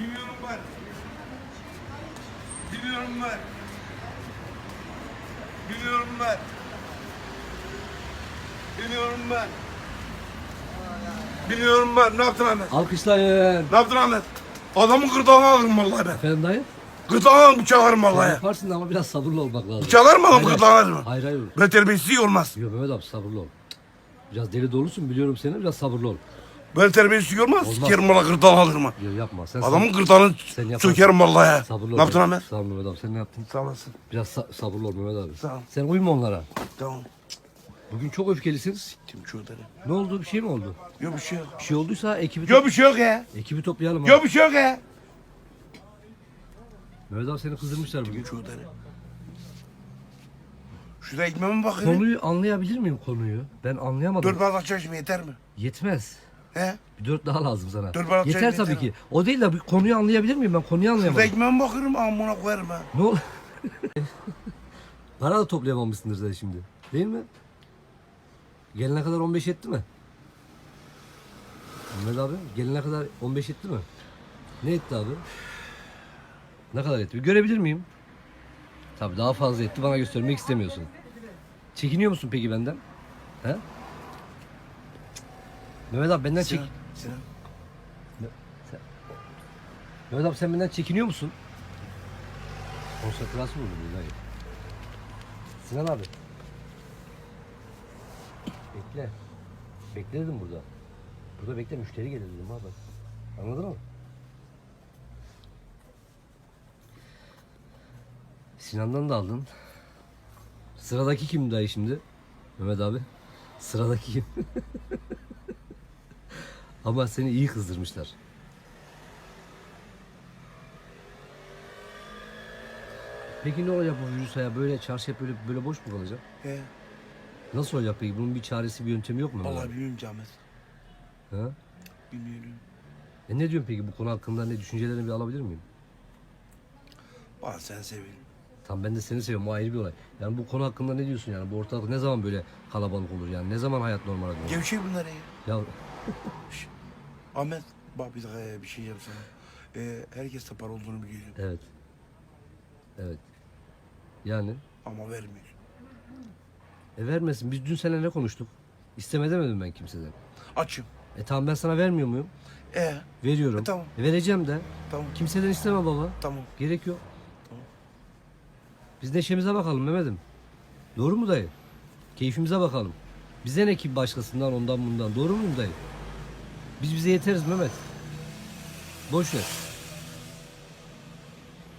Bilmiyorum ben. Bilmiyorum ben. Bilmiyorum ben. Bilmiyorum ben. Bilmiyorum ben. Ne yaptın Ahmet? Alkışlayın. Ne yaptın Ahmet? Adamın gırtlağını alırım vallahi ben. Efendim dayı? Gırtlağını alırım bıçaklarım Sen vallahi. yaparsın ama biraz sabırlı olmak lazım. Bıçaklarım adam Hayır, gırtlağını alırım. Hayır hayır. Ben terbiyesiz olmaz. Yok Mehmet abi sabırlı ol. Biraz deli dolusun biliyorum seni biraz sabırlı ol. Ben terbiyesiz olmaz. Olmaz. Sikerim valla gırtlağını alırım. Yok yapma sen Adamın gırtlağını Sen yaparsın. sökerim vallahi. sabırlı ol. Ne yaptın Ahmet? Sağ ol Mehmet abi sen ne yaptın? Sağ olasın. Biraz sa- sabırlı ol Mehmet abi. Sağ ol. Sen uyma onlara. Tamam. Bugün çok öfkelisin. Kim şurada? Ne oldu bir şey mi oldu? Yok bir şey yok. Bir şey olduysa ekibi, Yok bir şey yok ya. ekibi toplayalım. Yok abi. bir şey yok ya. Mehmet abi seni kızdırmışlar bugün. Şurada. Şurada ekmeğime bakayım. Konuyu anlayabilir miyim konuyu? Ben anlayamadım. Dört bardak çay yeter mi? Yetmez. He? Bir dört daha lazım sana. Dört bardak yeter çay tabii yeter ki. O değil de bir konuyu anlayabilir miyim? Ben konuyu anlayamadım. ekmeğime bakıyorum amına koyarım ha. Ne ol? Para da toplayamamışsındır sen şimdi. Değil mi? Gelene kadar 15 etti mi? Mehmet abi gelene kadar 15 etti mi? Ne etti abi? Ne kadar etti? Bir görebilir miyim? Tabii daha fazla etti. Bana göstermek istemiyorsun. Çekiniyor musun peki benden? He? Mehmet abi benden çek... Sinan. Sinan. Mehmet abi sen benden çekiniyor musun? Konsantrasyon mu bu? Hayır. Sinan abi. Bekle. Bekle dedim burada. Burada bekle müşteri gelir dedim abi. Anladın mı? Sinan'dan da aldın. Sıradaki kim dayı şimdi? Mehmet abi. Sıradaki kim? Ama seni iyi kızdırmışlar. Peki ne olacak bu virüs ya? Böyle çarşı hep böyle, böyle boş mu kalacak? He. Nasıl olacak peki? Bunun bir çaresi, bir yöntemi yok mu? Vallahi bilmiyorum ki Ahmet. Ha? Bilmiyorum. E ne diyorsun peki bu konu hakkında ne düşüncelerini bir alabilir miyim? Bana sen seviyorum. Tam ben de seni seviyorum o ayrı bir olay. Yani bu konu hakkında ne diyorsun yani? Bu ortalık ne zaman böyle kalabalık olur yani? Ne zaman hayat normale dönür? Gevşek bunlar ya. Ya Ahmet bak bir dakika ya, bir şey yapsana. Ee, herkes de para olduğunu biliyor. evet. Evet. Yani Ama vermiyor. e vermesin. Biz dün seninle ne konuştuk? İsteme demedim ben kimseden. Açım. E tamam ben sana vermiyor muyum? E Veriyorum. E, tamam. E, vereceğim de. tamam Kimseden isteme baba. tamam. Gerek yok. Tamam. Biz neşemize bakalım Mehmet'im. Doğru mu dayı? Keyfimize bakalım. Bize ne ki başkasından ondan bundan. Doğru muyum dayı? Biz bize yeteriz Mehmet. Boş ver.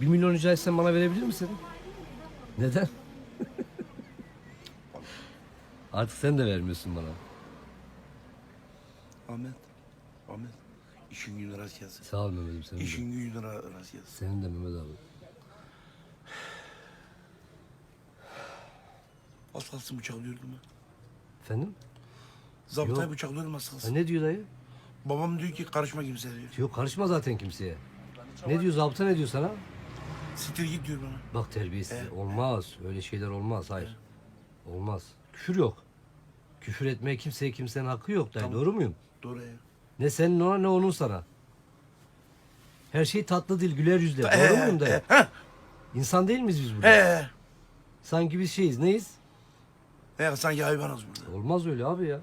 Bir milyon rica etsem bana verebilir misin? Neden? Artık sen de vermiyorsun bana. Ahmet. Ahmet. İşin günü rast gelsin. Sağ ol Mehmet'im senin de. İşin günü rast gelsin. Senin de Mehmet abi. Az kalsın bıçaklıyordum ben. Efendim? Zabıtayı Yok. bıçaklıyordum az Ha, kalsın. ne diyor dayı? Babam diyor ki karışma kimseye diyor. Yok karışma zaten kimseye. Ne diyor zabıta ne diyor sana? Siktir git diyor bana. Bak terbiyesiz. Evet. Olmaz. Öyle şeyler olmaz. Hayır. Olmaz. Küfür yok. Küfür etmeye kimseye kimsenin hakkı yok. Dayı. Tamam. Doğru muyum? Doğru ya. Ne senin ona ne onun sana. Her şey tatlı dil, güler yüzle. Ee, Doğru muyum dayı? e, heh, İnsan değil miyiz biz burada? He. Sanki biz şeyiz. Neyiz? He sanki hayvanız burada. Olmaz öyle abi ya.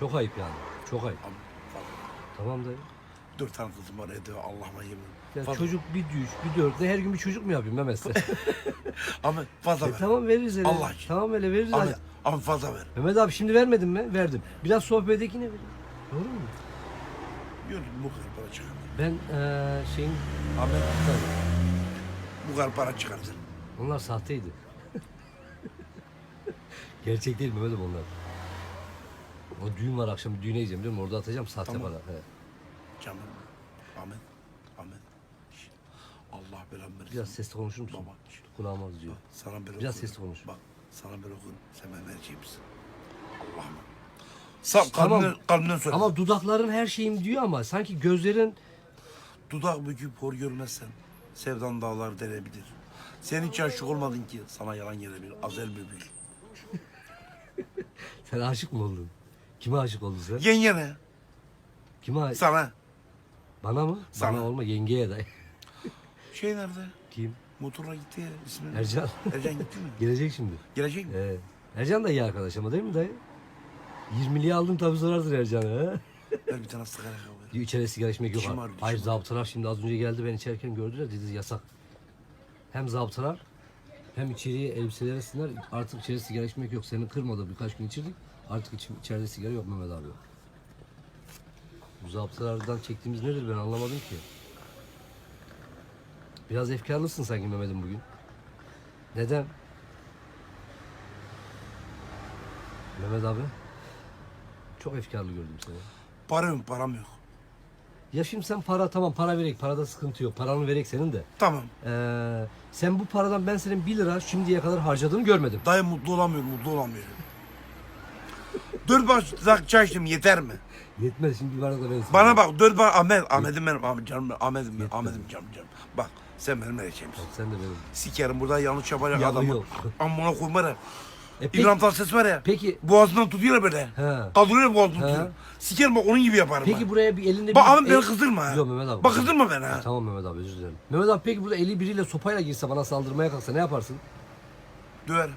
Çok ayıp yani. Çok ayıp. Abi. Tamam dayı. Dört tane kızım var evde Allah'ıma yemin. Ya Fazla. çocuk bir düş, bir dört. Her gün bir çocuk mu yapayım Mehmet sen? Ahmet fazla E ver. tamam veririz hele. Allah için. Tamam hele veririz. Hadi. Ahmet fazla ver. Mehmet abi şimdi vermedin mi? Verdim. Biraz sohbet yine vereyim. Doğru mu? Mü bu kadar para çıkardı. Ben eee şeyin... Ahmet bu kadar para çıkardı. Onlar sahteydi. Gerçek değil Mehmet'im onlar. O düğün var akşam düğüne gideceğim mi? Orada atacağım sahte Tamam. para. He. Canım. Ahmet. Ahmet. Şşt. Allah belamı versin. Biraz sesli konuşur musun? Baba. şşt. Kulağıma az diyor. Sana bir Biraz sesli konuş. Bak sana bir okurum. Sen ben vereceğim misin? Allah'ım. Sağ Tamam. kalbimden, kalbimden söyle. Ama dudakların her şeyim diyor ama sanki gözlerin... Dudak büküp hor görmezsen sevdan dağlar delebilir. Sen hiç aşık olmadın ki sana yalan gelebilir. Azel bülbül. Sen aşık mı oldun? Kime aşık oldun sen? Yengene. Kime ait? Sana. Bana mı? Sana. Bana olma yengeye dayı. Şey nerede? Kim? Motorla gitti ya. İsmi? Ercan. Ercan gitti mi? Gelecek şimdi. Gelecek mi? Ee, Ercan da iyi arkadaş ama değil mi dayı? 20'liye aldım tabii sorarsın Ercan'a. Ver bir tane sigara ver. Diyor içeri sigara içmek yok. Dişim abi. Hayır zabıtalar şimdi az önce geldi ben içerken gördüler dedi yasak. Hem zabıtalar hem içeriye elbiseleri sinler artık içeri sigara içmek yok. Seni kırmadı birkaç gün içirdik. Artık içim, içeride sigara yok Mehmet abi. Bu zabıtalardan çektiğimiz nedir ben anlamadım ki. Biraz efkarlısın sanki Mehmet'im bugün. Neden? Mehmet abi. Çok efkarlı gördüm seni. Para yok param yok. Ya şimdi sen para tamam para verek parada sıkıntı yok. Paranı verek senin de. Tamam. Ee, sen bu paradan ben senin 1 lira şimdiye kadar harcadığını görmedim. Dayı mutlu olamıyorum, mutlu olamıyorum. Dört bardak çay içtim yeter mi? Yetmez şimdi bardak da ben Bana bak dört bardak Ahmet, Ahmet'im benim, Ahmet canım, Ahmet'im benim, Ahmet'im canım canım. Bak sen benim erkeğimsin. Sen de benim. Sikerim burada yanlış yapacak Ya adamı. yok. Amına koyma ya. E peki, İbrahim Tatlıses var ya. peki, Boğazından tutuyor ya böyle. He. Kaldırıyor boğazını He. tutuyor. Sikerim bak onun gibi yaparım peki ben. buraya bir elinde Bak bir... Ahmet beni kızdırma ha. Yok Mehmet abi. Bak kızdırma beni ha. Tamam Mehmet abi özür dilerim. Mehmet abi peki burada eli biriyle sopayla girse bana saldırmaya kalksa ne yaparsın? Döverim.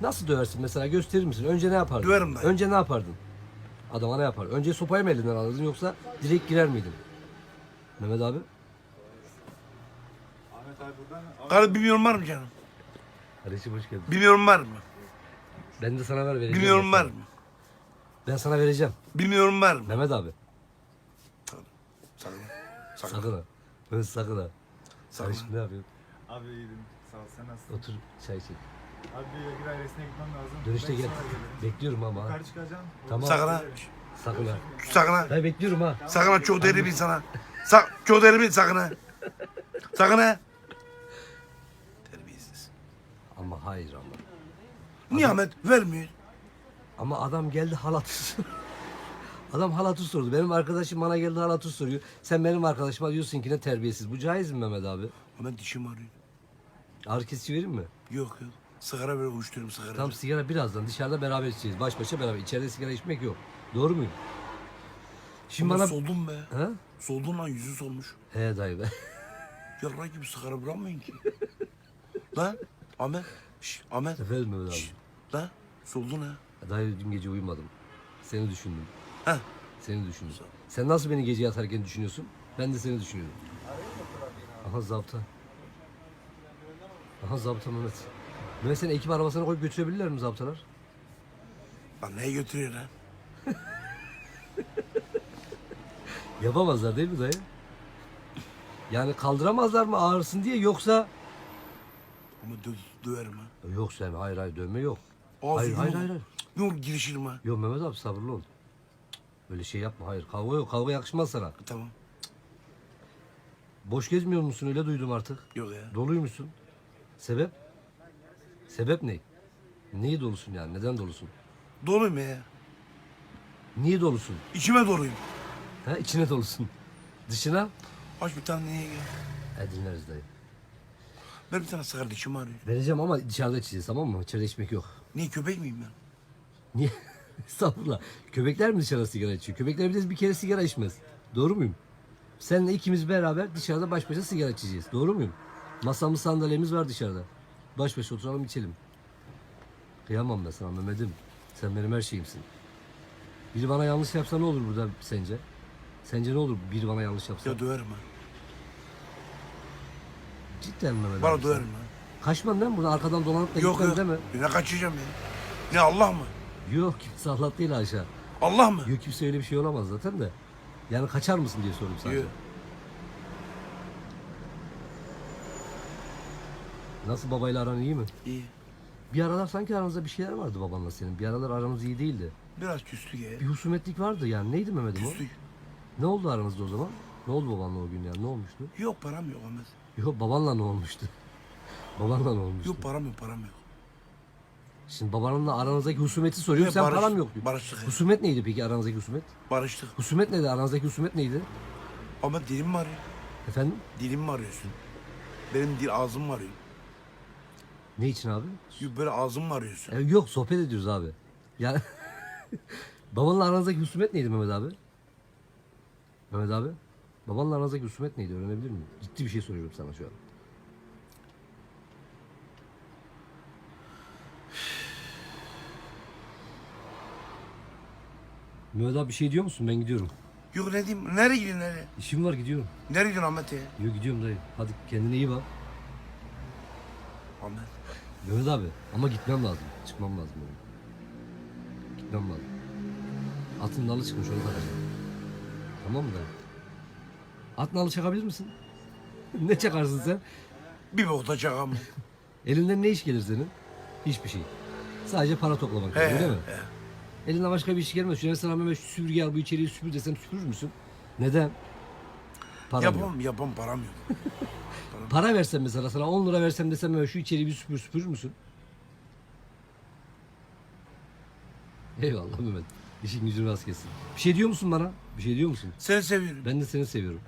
Nasıl döversin mesela gösterir misin? Önce ne yapardın? Döverim ben. Önce ne yapardın? Adama ne yapar? Önce sopayı mı elinden alırdın yoksa direkt girer miydin? Mehmet abi? Ahmet abi buradan Karı bir milyon var mı canım? Kardeşim hoş geldin. Bir milyon var mı? Ben de sana ver vereceğim. Ben var mı? Ben sana vereceğim. Bir milyon var mı? Mehmet abi. Sakın. Sakın. Sakın ha. Ben sakın ha. Sakın. Kardeşim ne yapıyorsun? abi iyiydim. Sağ ol sen nasılsın? Otur çay içelim. Abi bir bir airesine gitmem lazım. Dönüşte gel. Bekliyorum ama ha. Yukarı çıkacağım. Tamam. Sakın ha. Sakın ha. Sakın ha. Ben bekliyorum ha. Sakın ha çok deli bir insana. Sak çok deli bir sakın ha. Sakın ha. Terbiyesiz. Ama hayır ama. Niye Ahmet vermiyor? Ama adam geldi halatı Adam halatı sordu. Benim arkadaşım bana geldi halatı soruyor. Sen benim arkadaşıma diyorsun ki ne terbiyesiz. Bu caiz mi Mehmet abi? Ahmet dişim ağrıyor. Ağrı kesici vereyim mi? Yok yok. Sigara ver uyuşturuyorum sigara. Tam sigara birazdan dışarıda beraber içeceğiz. Baş başa beraber. İçeride sigara içmek yok. Doğru muyum? Şimdi bana... soldun be. Ha? Soldun lan yüzü solmuş. He dayı be. Yarra gibi sigara bırakmayın ki. lan Ahmet. Şş, Ahmet. Efendim Mehmet abi. Şş, lan soldun ha. Dayı dün gece uyumadım. Seni düşündüm. Heh. Seni düşündüm. Sen nasıl beni gece yatarken düşünüyorsun? Ben de seni düşünüyorum. Aha zapta. Aha zapta Mehmet. Mehmet seni ekip arabasına koyup götürebilirler mi zaptalar? Lan neye götürüyor lan? Yapamazlar değil mi dayı? Yani kaldıramazlar mı ağrısın diye yoksa... Ama dö döverim ha. Yok sen hayır hayır dövme yok. Ağzı Hayır, hayır, yok. hayır, hayır. Olur girişirim ha. Yok Mehmet abi sabırlı ol. Öyle şey yapma hayır kavga yok kavga yakışmaz sana. Tamam. Boş gezmiyor musun öyle duydum artık. Yok ya. Doluymuşsun. Sebep? Sebep ne? Niye dolusun yani? Neden dolusun? Doluyum ya. Niye dolusun? İçime doluyum. Ha içine dolusun. Dışına? Aç bir tane neye gel. E dinleriz dayı. Ver bir tane sigara dişim ağrıyor. Vereceğim ama dışarıda içeceğiz tamam mı? İçeride içmek yok. Niye köpek miyim ben? Niye? Estağfurullah. Köpekler mi dışarıda sigara içiyor? Köpekler bir bir kere sigara içmez. Doğru muyum? Seninle ikimiz beraber dışarıda baş başa sigara içeceğiz. Doğru muyum? Masamız sandalyemiz var dışarıda. Baş başa oturalım içelim. Kıyamam ben sana Mehmet'im. Sen benim her şeyimsin. Biri bana yanlış yapsa ne olur burada sence? Sence ne olur biri bana yanlış yapsa? Ya döverim ha. Cidden Mehmet Bana abi sen. döverim ha. Kaçman değil mi? Burada arkadan dolanıp da Yok gitmem değil mi? Ne kaçacağım ya? Ne Allah mı? Yok kimse Allah değil aşağı. Allah mı? Yok kimse öyle bir şey olamaz zaten de. Yani kaçar mısın diye sordum sadece. Yok. Nasıl babayla aran iyi mi? İyi. Bir aralar sanki aranızda bir şeyler vardı babanla senin. Bir aralar aranız iyi değildi. Biraz küstük ya. Bir husumetlik vardı yani. Neydi Mehmet'im o? Küstük. Ne oldu aranızda o zaman? Ne oldu babanla o gün yani? Ne olmuştu? Yok param yok Ahmet. Yok babanla ne olmuştu? babanla ne olmuştu? Yok param yok param yok. Şimdi babanla aranızdaki husumeti soruyor. Ya Sen barış- param yok diyor. barıştık. Husumet neydi peki aranızdaki husumet? Barıştık. Husumet neydi? Aranızdaki husumet neydi? Ama dilim mi arıyor? Efendim? Dilim mi arıyorsun? Benim dil ağzım mı arıyor? Ne için abi? Yok böyle ağzım mı arıyorsun? E, yok sohbet ediyoruz abi. Yani babanla aranızdaki husumet neydi Mehmet abi? Mehmet abi. Babanla aranızdaki husumet neydi öğrenebilir miyim? Ciddi bir şey soruyorum sana şu an. Mehmet abi bir şey diyor musun? Ben gidiyorum. Yok ne diyeyim? Nereye gidiyorsun nereye? İşim var gidiyorum. Nereye gidiyorsun Ahmet ya? Yok gidiyorum dayı. Hadi kendine iyi bak. Ahmet. Mehmet abi ama gitmem lazım. Çıkmam lazım benim. Gitmem lazım. Atın nalı çıkmış onu takacağım. Tamam mı dayı? At nalı çakabilir misin? ne çakarsın sen? Bir bokta çakam. Elinden ne iş gelir senin? Hiçbir şey. Sadece para toplamak He, öyle mi? he. Elinden başka bir iş gelmez. Şu sana Mehmet süpürge al bu içeriği süpür desem süpürür müsün? Neden? Param yok. Yapam, yapam param yok. Para versem mesela sana 10 lira versem desem Mehmet şu içeriği bir süpür süpürür müsün? Eyvallah Mehmet. İşin gücün rast gelsin. Bir şey diyor musun bana? Bir şey diyor musun? Seni seviyorum. Ben de seni seviyorum.